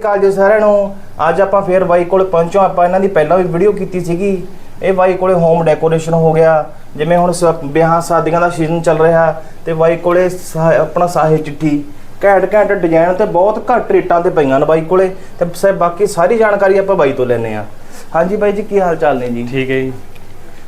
ਅਕਾਲ ਜੀ ਸਾਰਿਆਂ ਨੂੰ। ਅੱਜ ਆਪਾਂ ਫੇਰ ਬਾਈ ਕੋਲ ਪਹੁੰਚੋ ਆਪਾਂ ਇਹਨਾਂ ਦੀ ਪਹਿਲਾਂ ਵੀ ਵੀਡੀਓ ਕੀਤੀ ਸੀਗੀ। ਇਹ ਬਾਈ ਕੋਲੇ ਹੋਮ ਡੈਕੋਰੇਸ਼ਨ ਹੋ ਗਿਆ। ਜਿਵੇਂ ਹੁਣ ਸ- ਵਿਆਹਾਂ ਸ਼ਾਦੀਆਂ ਦਾ ਸੀਜ਼ਨ ਚੱਲ ਰਿਹਾ ਤੇ ਬਾਈ ਕੋਲੇ ਸਾ- ਆਪਣਾ ਸਾਹੇ ਚਿੱਠੀ। ਘੈਂਟ ਘੈਂਟ ਡਿਜ਼ਾਈਨ ਤੇ ਬਹੁਤ ਘੱਟ ਰੇਟਾਂ ਤੇ ਪਈਆਂ ਨੇ ਬਾਈ ਕੋਲੇ। ਤੇ ਸ- ਬਾਕੀ ਸਾਰੀ ਜਾਣਕਾਰੀ ਆਪਾਂ ਬਾਈ ਤੋਂ ਲੈਣੇ ਆ ਹਾਂਜੀ ਬਾਈ ਜੀ ਕੀ ਹਾਲ ਚਾਲ ਨੇ ਜੀ? ਠੀਕ ਹੈ ਜੀ।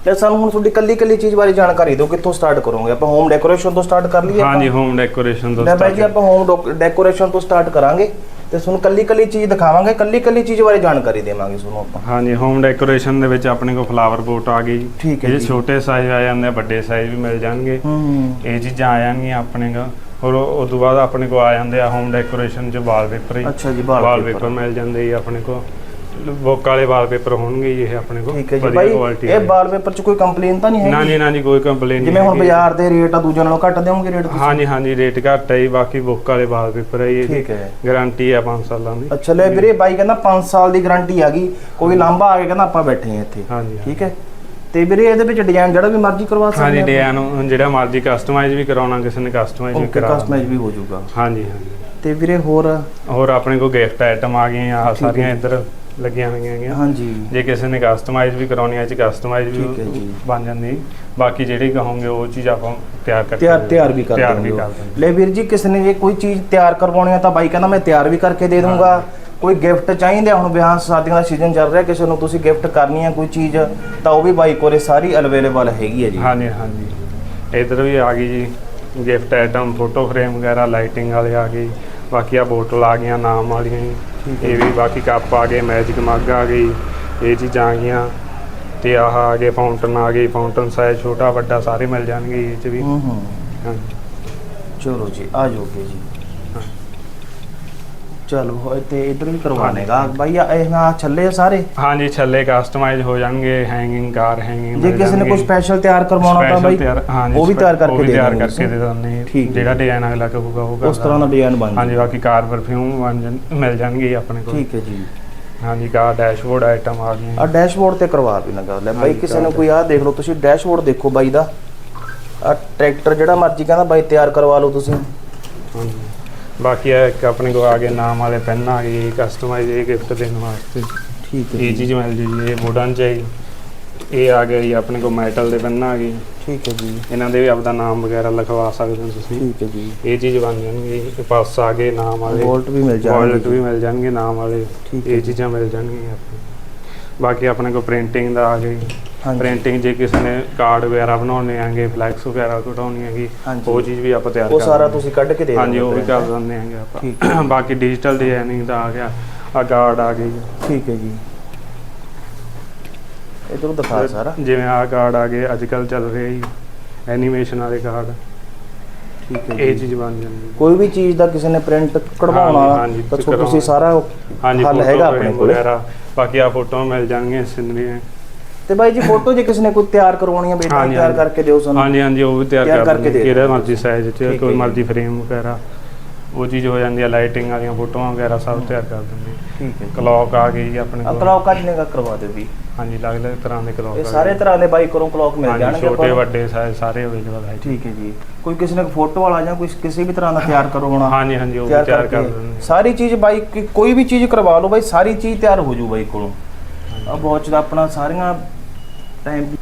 ਤੇ ਸਾਨੂੰ ਹੁਣ ਤੁਹਾਡੀ ਕੱਲੀ ਕੱਲੀ ਚੀਜ਼ ਬਾਰੇ ਜਾਣਕਾਰੀ ਦਿਓ। ਕਿੱਥੋਂ ਸਟਾਰਟ ਕਰੋਗੇ? ਆਪਾਂ ਹੋਮ ਡੈਕੋਰੇਸ਼ਨ ਤੋਂ ਸਟਾਰਟ ਕਰ ਲਈਏ ਹਾਂਜੀ ਹੋਮ ਡੈਕੋਰੇਸ਼ਨ ਤੋਂ ਲੈ ਬਾਈ ਜੀ start ਆਪਾਂ ਹੋਮ ਡੈਕੋਰੇਸ਼ਨ ਤੋਂ ਸਟਾਰਟ ਕਰਾਂਗੇ। ਤੇ ਤੁਹਾਨੂੰ ਕੱਲੀ ਕੱਲੀ ਚੀਜ਼ ਦਿਖਾਵਾਂਗੇ ਕੱਲੀ ਕੱਲੀ ਚੀਜ਼ ਬਾਰੇ ਜਾਣਕਾਰੀ ਦੇਵਾਂਗੇ ਤੁਹਾਨੂੰ ਆਪਾਂ। ਹਾਂਜੀ ਹੋਮ ਡੈਕੋਰੇਸ਼ਨ ਦੇ ਵਿੱਚ ਆਪਣੇ ਕੋਲ ਫਲਾਵਰ ਪੋਟ ਆ ਗਈ। ਠੀਕ ਹੈ ਇਹਦੇ ਜੀ। ਛੋਟੇ ਸਾਈਜ਼ ਆ ਜਾਂਦੇ ਆ ਵੱਡੇ ਸਾਈਜ਼ ਵੀ ਮਿਲ ਜਾਣਗੇ। ਹੂੰ ਇਹ ਚੀਜ਼ਾਂ ਆ ਜਾਣਗੀਆਂ ਆਪਣੇ ਕੋਲ। ਔਰ ਉਸ ਤੋਂ ਬਾਅਦ ਆਪਣੇ ਕੋਲ ਆ ਜਾਂਦੇ ਆ ਹੋਮ ਡੈਕੋਰੇਸ਼ਨ ਚ ਵਾਲਪੇਪਰ ਹੀ। ਅੱਛਾ ਜੀ ਵਾਲ ਵਾਲਪੇਪਰ ਮਿਲ ਜਾਂਦੇ ਜੀ ਆਪਣੇ ਕੋਲ। ਬੁੱਕ ਵਾਲੇ ਵਾਲਪੇਪਰ ਹੋਣਗੇ ਜੀ ਇਹ ਆਪਣੇ ਕੋਲ ਠੀਕ ਹੈ ਜੀ ਵਧੀਆ ਬਾਈ quality ਇਹ ਦੇ। ਵਾਲ। ਪੇਪਰ 'ਚ ਕੋਈ ਕੰਪਲੇਨ ਤਾਂ ਨਹੀਂ ਨਾ ਹੈਗੀ ਨਾ ਜੀ ਕੋਈ ਕੰਪਲੇਨ ਜਿਵੇਂ ਹੁਣ ਬਾਜ਼ਾਰ ਦੇ ਰੇਟ ਆ ਦੂਜਿਆਂ ਨਾਲੋਂ ਘੱਟ ਦੇਵੋਗੇ ਰੇਟ ਤੁਸੀਂ? ਹਾਂਜੀ ਹਾਂਜੀ ਰੇਟ ਘੱਟ ਹੈ ਜੀ ਬਾਕੀ ਬੁੱਕ ਵਾਲੇ ਵਾਲਪੇਪਰ ਹੈ ਜੀ ਠੀਕ ਹੈ। ਗਾਰੰਟੀ ਹੈ 5 ਸਾਲਾਂ ਦੀ। ਅੱਛਾ ਲੈ ਵੀਰੇ ਬਾਈ ਕਹਿੰਦਾ 5 ਸਾਲ ਦੀ ਗਾਰੰਟੀ ਆ ਗਈ। ਕੋਈ ਲਾਂਭਾ ਆ ਗਿਆ ਕਹਿੰਦਾ ਆਪਾਂ ਬੈਠੇ ਆ ਇੱਥੇ। ਹਾਂਜੀ ਠੀਕ ਹੈ। ਤੇ ਵੀਰੇ ਇਹਦੇ ਵਿੱਚ ਡਿਜ਼ਾਈਨ ਜਿਹੜਾ ਵੀ ਮਰਜ਼ੀ ਕਰਵਾ ਸਕਦੇ ਹਾਂਜੀ ਆਪਾਂ? ਡਿਜ਼ਾਈਨ ਜਿਹੜਾ ਮਰਜ਼ੀ ਕਸਟਮਾਈਜ਼ ਵੀ ਕਰਾਉਣਾ ਕਿਸੇ ਨੇ ਕਸਟਮਾਈਜ਼ ਵੀ ਓਕੇ ਕਰਾ ਕਸਟਮਾਈਜ਼ ਵੀ ਹੋ ਜਾਊਗਾ। ਹਾਂਜੀ ਹਾਂਜੀ। ਤੇ ਵੀਰੇ ਹੋਰ? ਹੋਰ ਆਪਣੇ ਕੋਲ ਗਿਫਟ ਆਈਟਮ ਆ ਗਈਆਂ ਆ ਠੀਕ ਸਾਰੀਆਂ। ਇੱਧਰ। ਲੱਗੀਆਂ ਹੋਈਆਂ ਹੈਗੀਆਂ। ਹਾਂਜੀ। ਜੇ ਕਿਸੇ ਨੇ ਕਸਟਮਾਈਜ਼ ਵੀ ਕਰਾਉਣੀ ਹੈ ਚ ਕਸਟਮਾਈਜ਼ ਠੀਕ ਹੈ ਵੀ ਜੀ। ਬਣ ਜਾਂਦੀ। ਬਾਕੀ ਜਿਹੜੀ ਕਹੋਗੇ ਉਹ ਚੀਜ਼ ਆਪਾਂ ਤਿਆਰ ਕਰਕੇ ਤਿਆਰ ਤਿਆਰ ਵੀ ਕਰ ਤਿਆਰ ਦਿੰਦੇ ਹੋ। ਕਰ ਦਿੰਦੇ ਲੈ ਵੀਰ ਜੀ ਕਿਸੇ ਨੇ ਜੇ ਕੋਈ ਚੀਜ਼ ਤਿਆਰ ਕਰਵਾਉਣੀ ਆ ਤਾਂ ਬਾਈ ਕਹਿੰਦਾ ਮੈਂ ਤਿਆਰ ਵੀ ਕਰਕੇ ਦੇ ਦੂੰਗਾ। ਕੋਈ ਗਿਫਟ ਚਾਹੀਦੇ ਹੁਣ ਵਿਆਹ ਸ਼ਾਦੀਆਂ ਦਾ ਸੀਜ਼ਨ ਚੱਲ ਰਿਹਾ ਕਿਸੇ ਨੂੰ ਤੁਸੀਂ ਗਿਫਟ ਕਰਨੀ ਆ ਕੋਈ ਚੀਜ਼ ਤਾਂ ਉਹ ਵੀ ਬਾਈ ਕੋਲੇ ਸਾਰੀ ਅਵੇਲੇਬਲ ਹੈਗੀ ਹੈ ਜੀ। ਹਾਂਜੀ ਹਾਂਜੀ। ਇੱਧਰ ਵੀ ਆ ਗਈ ਜੀ ਗਿਫਟ ਆਈਟਮ ਫੋਟੋ ਫਰੇਮ ਵਗੈਰਾ ਲਾਈਟਿੰਗ ਵਾਲੇ ਆ ਗਏ। ਬਾਕੀ ਆ ਬੋਟਲ ਆ ਗਈਆਂ ਨਾਮ ਵਾਲੀਆਂ ਜੀ। ਇਹ ਵੀ ਬਾਕੀ ਕੱਪ ਆ ਗਏ ਮੈਜਿਕ ਮੱਗ ਆ ਗਈ ਇਹ ਚੀਜ਼ਾਂ ਆ ਗਈਆਂ। ਤੇ ਆਹ ਆ ਗਏ ਫਾਊਂਟਨ ਆ ਗਈ ਫਾਊਂਟਨ ਸਾਈਜ਼ ਛੋਟਾ ਵੱਡਾ ਸਾਰੇ ਮਿਲ ਜਾਣਗੇ ਇਹ ਚ ਵੀ। ਹੂੰ ਹੂੰ। ਹਾਂਜੀ। ਚਲੋ ਜੀ ਆ ਜਾਓਗੇ ਜੀ। ਚਲੋ ਹੋਏ ਤੇ ਇਧਰ ਵੀ ਕਰਵਾਣੇਗਾ ਬਾਈ ਆ ਇਹ ਨਾ ਛੱਲੇ ਆ ਸਾਰੇ? ਹਾਂਜੀ ਛੱਲੇ ਕਸਟਮਾਈਜ਼ ਹੋ ਜਾਣਗੇ ਹੈਂਗਿੰਗ ਕਾਰ ਹੈਂਗਿੰਗ ਜੇ ਕਿਸੇ ਨੇ ਕੋਈ ਸਪੈਸ਼ਲ ਤਿਆਰ ਕਰਵਾਉਣਾ ਤਾਂ ਬਾਈ ਉਹ ਵੀ ਤਿਆਰ ਕਰਕੇ ਦੇ ਤਿਆਰ ਕਰਕੇ ਦੇ ਹੈ। ਜਿਹੜਾ ਡਿਜ਼ਾਈਨ ਅਗਲਾ ਕਹੂਗਾ ਉਹ ਉਸ ਤਰ੍ਹਾਂ ਦਾ ਡਿਜ਼ਾਈਨ ਬਣ ਹਾਂਜੀ ਬਾਕੀ ਕਾਰ ਪਰਫਿਊਮ ਮਿਲ ਜਾਣਗੇ ਆਪਣੇ ਕੋਲ। ਠੀਕ ਹੈ ਜੀ। ਹਾਂਜੀ ਕਾਰ ਡੈਸ਼ਬੋਰਡ ਆਈਟਮ ਆ ਗਈਆਂ। ਆ ਡੈਸ਼ਬੋਰਡ ਤੇ ਕਰਵਾ ਵੀ ਨਾ ਗੱਲ ਹੈ ਬਾਈ ਕਿਸੇ ਨੂੰ ਕੋਈ ਆ ਦੇਖ ਲਓ ਤੁਸੀਂ ਡੈਸ਼ਬੋਰਡ ਦੇਖੋ ਬਾਈ ਦਾ। ਆ ਟਰੈਕਟਰ ਜਿਹੜਾ ਮਰਜ਼ੀ ਕਹਿੰਦਾ ਬਾਈ ਤਿਆਰ ਕਰਵਾ ਲਓ ਤੁਸੀਂ। ਹਾਂਜੀ। ਬਾਕੀ ਇਹ ਇੱਕ ਆਪਣੇ ਕੋਲ ਆ ਗਏ ਨਾਮ ਵਾਲੇ ਪੈਨ ਆ ਗਏ ਕਸਟਮਾਈਜ਼ ਇਹ ਗਿਫਟ ਦੇਣ ਵਾਸਤੇ। ਠੀਕ ਇਹ ਚੀਜ਼ ਮਿਲ ਜੂ ਜੀ ਇਹ ਵੁਡਨ ਚ ਹੈ ਜੀ। ਇਹ ਆ ਗਿਆ ਜੀ ਆਪਣੇ ਕੋਲ ਮੈਟਲ ਦੇ ਪੈਨ ਆ ਗਏ। ਠੀਕ ਹੈ ਜੀ। ਇਹਨਾਂ ਦੇ ਵੀ ਆਪਦਾ ਨਾਮ ਵਗੈਰਾ ਲਿਖਵਾ ਸਕਦੇ ਹੋ ਤੁਸੀਂ। ਠੀਕ ਹੈ ਜੀ। ਇਹ ਚੀਜ਼ ਬਣ ਜਾਣਗੇ ਇਹ ਪਾਸ ਆ ਗਏ ਨਾਮ ਵਾਲੇ। ਵੋਲਟ ਵੀ ਮਿਲ ਵਾਲਟ ਜਾਣਗੇ ਵੀ ਮਿਲ ਜਾਣਗੇ ਨਾਮ ਵਾਲੇ। ਠੀਕ ਹੈ ਇਹ। ਚੀਜ਼ਾਂ ਮਿਲ ਜਾਣਗੀਆਂ ਬਾਕੀ ਆਪਣੇ ਕੋਲ ਪ੍ਰਿੰਟਿੰਗ ਦਾ ਆ ਹਾਂਜੀ ਪ੍ਰਿੰਟਿੰਗ ਜੇ ਕਿਸੇ ਨੇ ਕਾਰਡ ਵਗੈਰਾ ਬਣਾਉਣੇ ਆਂਗੇ ਫਲੈਕਸ ਵਗੈਰਾ ਕਢਾਉਣੀ ਹੈਗੀ। ਉਹ ਚੀਜ਼ ਵੀ ਆਪਾਂ ਤਿਆਰ ਉਹ ਕਰ ਸਾਰਾ ਦਿੰਦੇ ਤੁਸੀਂ ਕੱਢ ਕੇ ਦੇ ਹਾਂਜੀ ਉਹ ਵੀ ਦਿੰਦੇ ਕਰ। ਦਿੰਦੇ ਆਂਗੇ ਆਪਾਂ। ਬਾਕੀ ਡਿਜੀਟਲ ਡਿਜ਼ਾਈਨਿੰਗ ਦਾ ਆ ਗਿਆ ਆ ਕਾਰਡ ਆ ਗਈ। ਠੀਕ ਹੈ ਜੀ। ਇਧਰੋਂ ਦਿਖਾ ਸਾਰਾ। ਜਿਵੇਂ ਆ ਕਾਰਡ ਆ ਗਏ ਅੱਜ ਕੱਲ ਚੱਲ ਰਿਹਾ ਜੀ ਐਨੀਮੇਸ਼ਨ ਵਾਲੇ ਕਾਰਡ ਠੀਕ ਹੈ ਇਹ ਚੀਜ਼ ਬਣ ਜਾਂਦੀ ਕੋਈ ਵੀ ਚੀਜ਼ ਦਾ ਕਿਸੇ ਨੇ ਪ੍ਰਿੰਟ ਕਢਵਾਉਣਾ ਤਾਂ। ਤੁਸੀਂ ਸਾਰਾ ਹਾਂਜੀ ਹੱਲ ਹੈਗਾ ਆਪਣੇ ਕੋਲ। ਬਾਕੀ ਆ ਫੋਟੋਆਂ ਮਿਲ ਜਾਣਗੀਆਂ ਸਿਨਰੀਆਂ। ਤੇ ਬਾਈ ਜੀ ਫੋਟੋ ਜੇ ਕਿਸੇ ਨੇ ਕੋਈ ਤਿਆਰ ਕਰਵਾਉਣੀ ਹੈ ਬੇਟਾ ਹਾਂਜੀ, ਤਿਆਰ ਹਾਂਜੀ। ਕਰਕੇ ਦਿਓ ਸਾਨੂੰ। ਹਾਂਜੀ ਹਾਂਜੀ ਉਹ ਵੀ ਤਿਆਰ ਤਿਆਰ ਕਰ ਕਰਕੇ ਦਿੰਦੇ ਦੇ ਕਿਹੜਾ ਮਰਜ਼ੀ ਸਾਈਜ਼ ਚ ਠੀਕ ਹੈ ਕੋਈ ਜੀ। ਮਰਜ਼ੀ ਫਰੇਮ ਵਗੈਰਾ ਉਹ ਚੀਜ਼ ਹੋ ਜਾਂਦੀ ਹੈ ਲਾਈਟਿੰਗ ਵਾਲੀਆਂ ਫੋਟੋਆਂ ਵਗੈਰਾ ਸਭ ਤਿਆਰ ਕਰ ਦਿੰਦੇ। ਠੀਕ ਹੈ ਕਲੌਕ ਆ ਗਈ ਜੀ ਆਪਣੇ ਕੋਲ। ਕਲੌਕ ਕਿੰਨੇ ਦਾ ਕਰਵਾ ਦਿਓ ਵੀ ਹਾਂਜੀ ਅਲੱਗ-ਅਲੱਗ ਤਰ੍ਹਾਂ ਦੇ ਕਲੌਕ ਇਹ ਸਾਰੇ ਤਰ੍ਹਾਂ ਦੇ ਬਾਈ ਕਰੋ ਕਲੌਕ ਮਿਲ ਹਾਂਜੀ ਜਾਣਗੇ ਛੋਟੇ ਆਪਾਂ ਨੂੰ। ਵੱਡੇ ਸਾਈਜ਼ ਸਾਰੇ ਅਵੇਲੇਬਲ ਹੈ ਠੀਕ ਹੈ ਜੀ। ਕੋਈ ਕਿਸੇ ਨੇ ਫੋਟੋ ਵਾਲਾ ਜਾਂ ਕੋਈ ਕਿਸੇ ਵੀ ਤਰ੍ਹਾਂ ਦਾ ਤਿਆਰ ਕਰਵਾਉਣਾ ਹਾਂਜੀ ਹਾਂਜੀ ਉਹ ਵੀ ਤਿਆਰ ਕਰ ਦਿੰਦੇ। ਸਾਰੀ ਚੀਜ਼ ਬਾਈ ਕੋਈ ਵੀ ਚੀਜ਼ ਕਰਵਾ ਲਓ ਬਾਈ ਸਾਰੀ ਚੀਜ਼ ਤਿਆਰ ਹੋ ਜੂ ਬਾਈ ਕੋਲੋਂ ਆ ਬਹੁਤ ਦਾ ਆਪਣਾ ਸਾਰੀਆਂ ਟਾਈਮ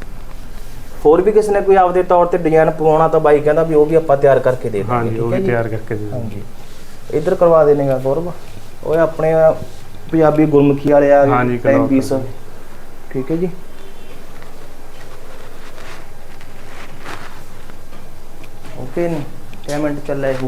ਹੋਰ ਵੀ ਕਿਸੇ ਨੇ ਕੋਈ ਆਪਦੇ ਤੌਰ ਤੇ ਡਿਜ਼ਾਈਨ ਪਵਾਉਣਾ ਤਾਂ ਬਾਈ ਕਹਿੰਦਾ ਵੀ ਉਹ ਵੀ ਆਪਾਂ ਤਿਆਰ ਕਰਕੇ ਦੇ ਦਾਂਗੇ ਹਾਂਜੀ ਉਹ ਵੀ? ਤਿਆਰ ਕਰਕੇ ਦੇ ਹਾਂਜੀ। ਇੱਧਰ ਕਰਵਾ ਦੇਣੇਗਾ ਗੌਰਵ। ਉਹ ਆਪਣੇ ਪੰਜਾਬੀ ਗੁਰਮੁਖੀ ਵਾਲੇ ਆ ਹਾਂਜੀ, ਟਾਈਮ ਪੀਸ। ਠੀਕ ਹੈ ਜੀ। ਓਕੇ ਨਹੀਂ ਪੇਮੈਂਟ ਚੱਲ ਰਿਹਾ ਹੈ